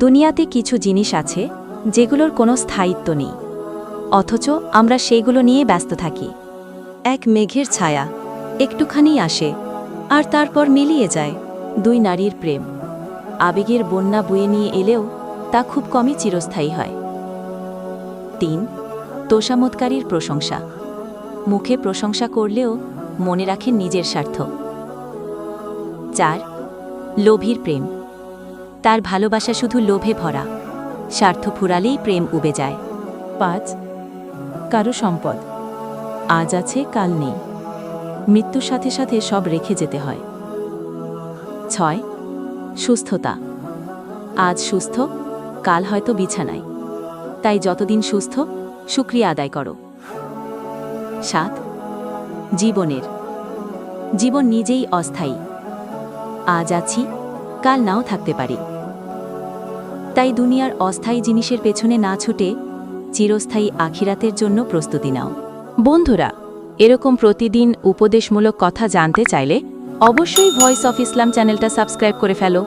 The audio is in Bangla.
দুনিয়াতে কিছু জিনিস আছে, যেগুলোর কোনো স্থায়িত্ব নেই। অথচ আমরা সেইগুলো নিয়ে ব্যস্ত থাকি। এক মেঘের ছায়া, একটুখানি আসে, আর তারপর মিলিয়ে যায় দুই নারীর প্রেম। আবেগের বন্যা বয়ে নিয়ে এলেও তা খুব কমই চিরস্থায়ী হয়। তিন তোষামতকারীর প্রশংসা। মুখে প্রশংসা করলেও মনে রাখেন নিজের স্বার্থ। চার, লোভীর প্রেম। তার ভালোবাসা শুধু লোভে ভরা। স্বার্থ ফুরালেই প্রেম উবে যায়। পাঁচ, কারও সম্পদ। আজ আছে, কাল নেই। মৃত্যুর সাথে সাথে সব রেখে যেতে হয়। ছয়, সুস্থতা। আজ সুস্থ, কাল হয়তো বিছানায়। তাই যতদিন সুস্থ, সুক্রিয়া আদায় করো। সাত, জীবনের। জীবন নিজেই অস্থায়ী। আজ আছি কাল নাও থাকতে পারি। তাই দুনিয়ার অস্থায়ী জিনিসের পেছনে না ছুটে চিরস্থায়ী আখিরাতের জন্য প্রস্তুতি নাও। বন্ধুরা, এরকম প্রতিদিন উপদেশমূলক কথা জানতে চাইলে অবশ্যই ভয়েস অফ ইসলাম চ্যানেলটা সাবস্ক্রাইব করে ফেলো।